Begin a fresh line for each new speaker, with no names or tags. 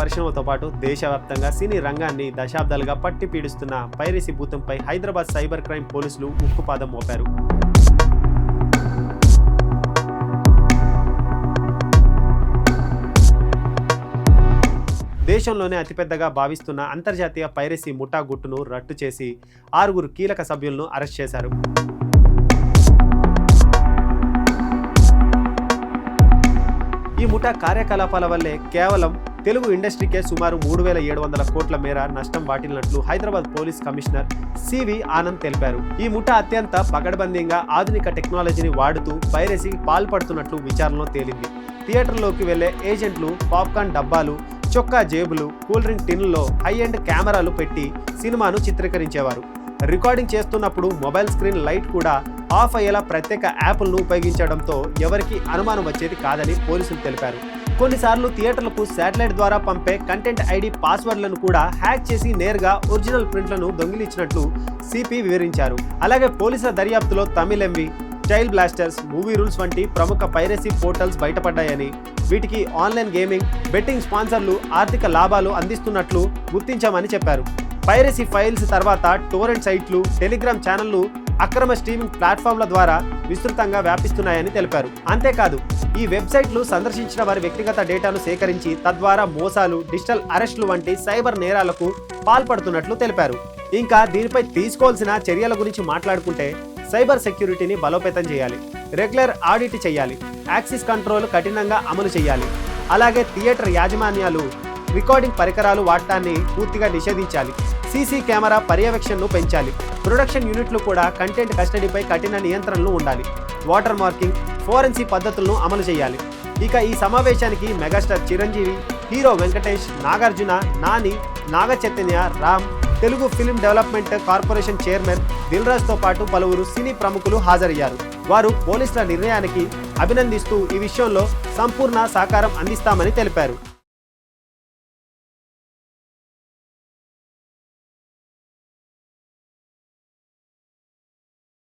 పరిశ్రమతో పాటు దేశవ్యాప్తంగా సినీ రంగాన్ని దశాబ్దాలుగా పట్టి పీడిస్తున్న పైరసీ భూతంపై హైదరాబాద్ సైబర్ క్రైమ్ పోలీసులు ఉక్కుపాదం మోపారు. దేశంలోనే అతిపెద్దగా భావిస్తున్న అంతర్జాతీయ పైరసీ ముఠా గుట్టును రట్టు చేసి ఆరుగురు కీలక సభ్యులను అరెస్ట్ చేశారు. ఈ ముఠా కార్యకలాపాల వల్లే కేవలం తెలుగు ఇండస్ట్రీకే సుమారు మూడు వేల ఏడు వందల కోట్ల మేర నష్టం వాటిల్లినట్లు Hyderabad police commissioner CV Anand తెలిపారు. ఈ ముఠా అత్యంత పకడ్బందీగా ఆధునిక టెక్నాలజీని వాడుతూ పైరసీకి పాల్పడుతున్నట్లు విచారణలో తేలింది. థియేటర్లోకి వెళ్ళే ఏజెంట్లు పాప్కార్న్ డబ్బాలు చొక్కా జేబులు కూల్ డ్రింక్ టిన్లో హై ఎండ్ కెమెరాలు పెట్టి సినిమాను చిత్రీకరించేవారు. రికార్డింగ్ చేస్తున్నప్పుడు మొబైల్ స్క్రీన్ లైట్ కూడా ఆఫ్ అయ్యేలా ప్రత్యేక యాప్లను ఉపయోగించడంతో ఎవరికి అనుమానం వచ్చేది కాదని పోలీసులు తెలిపారు. కొన్నిసార్లు థియేటర్లకు శాటిలైట్ ద్వారా పంపే కంటెంట్ ఐడి పాస్వర్డ్లను కూడా హ్యాక్ చేసి నేరుగా ఒరిజినల్ ప్రింట్లను దొంగిలించినట్లు సిపి వివరించారు. అలాగే పోలీసుల దర్యాప్తులో Tamil MV child blasters movie rules వంటి ప్రముఖ పైరసీ పోర్టల్స్ బయటపడ్డాయని వీటికి ఆన్లైన్ గేమింగ్ బెట్టింగ్ స్పాన్సర్లు ఆర్థిక లాభాలు అందిస్తున్నట్లు గుర్తించామని చెప్పారు. పైరసీ ఫైల్స్ తర్వాత టోరెంట్ సైట్లు టెలిగ్రామ్ ఛానళ్ళు అక్రమ స్ట్రీమింగ్ ప్లాట్ఫామ్ల ద్వారా విస్తృతంగా వ్యాపిస్తున్నాయని తెలిపారు. అంతేకాదు ఈ వెబ్సైట్లు సందర్శించిన వారి వ్యక్తిగత డేటాను సేకరించి తద్వారా మోసాలు డిజిటల్ అరెస్టులు వంటి సైబర్ నేరాలకు పాల్పడుతున్నట్లు తెలిపారు. ఇంకా దీనిపై తీసుకోవాల్సిన చర్యల గురించి మాట్లాడుకుంటే సైబర్ సెక్యూరిటీని బలోపేతం చేయాలి రెగ్యులర్ ఆడిట్ చేయాలి యాక్సిస్ కంట్రోల్ కఠినంగా అమలు చేయాలి. అలాగే థియేటర్ యాజమాన్యాలు రికార్డింగ్ పరికరాలు వాడటాన్ని పూర్తిగా నిషేధించాలి. సీసీ కెమెరా పర్యవేక్షణను పెంచాలి. ప్రొడక్షన్ యూనిట్లు కూడా కంటెంట్ కస్టడీపై కఠిన నియంత్రణలు ఉండాలి. వాటర్ మార్కింగ్ ఫోరెన్సీ పద్ధతులను అమలు చేయాలి. ఇక ఈ సమావేశానికి megastar Chiranjeevi hero Venkatesh Nagarjuna Nani Naga Chaitanya Ram Telugu film development corporation chairman దిల్రాజ్తో పాటు పలువురు సినీ ప్రముఖులు హాజరయ్యారు. వారు పోలీసుల నిర్ణయానికి అభినందిస్తూ ఈ విషయంలో సంపూర్ణ సహకారం అందిస్తామని తెలిపారు.